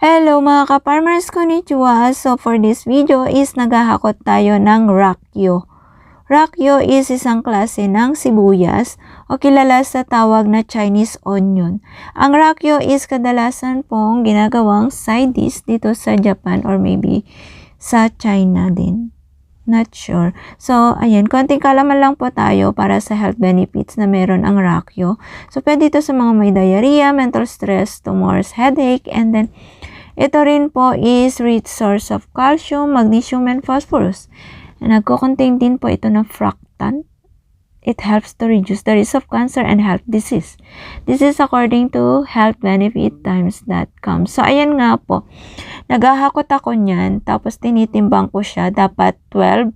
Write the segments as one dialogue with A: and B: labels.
A: Hello mga ka-farmers, konnichiwa. So for this video is naghahakot tayo ng rakyo. Rakyo is isang klase ng sibuyas o kilala sa tawag na Chinese onion. Ang rakyo is kadalasan pong ginagawang side dish dito sa Japan or maybe sa China din. Not sure. So, ayan, konting kalaman lang po tayo para sa health benefits na meron ang rakyo. So, pwede ito sa mga may diarrhea, mental stress, tumors, headache, and then ito rin po is rich source of calcium, magnesium, and phosphorus. Nagko-contain din po ito ng fructan. It helps to reduce the risk of cancer and health disease. This is according to healthbenefittimes.com. So, ayan nga po. Naghahakot ako niyan, tapos tinitimbang ko siya. Dapat 12,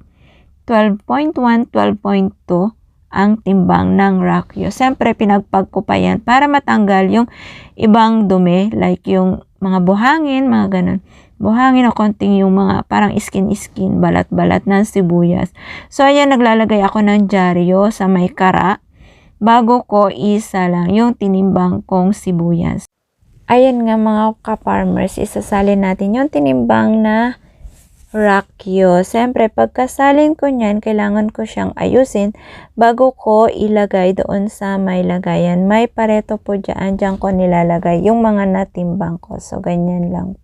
A: 12.1, 12.2 ang timbang ng rakyo. Siyempre, pinagpag yan para matanggal yung ibang dumi, like yung mga buhangin, mga ganun. Buhangin o konting yung mga parang skin-skin, balat-balat ng sibuyas. So, ayan, naglalagay ako ng dyaryo sa may kara bago ko isa lang yung tinimbang kong sibuyas. Ayan nga mga ka-farmers, isasalin natin yung tinimbang na rakyo. Siyempre, pagkasalin ko niyan, kailangan ko siyang ayusin bago ko ilagay doon sa may lagayan. May pareto po dyan, dyan ko nilalagay yung mga natimbang ko. So, ganyan lang po.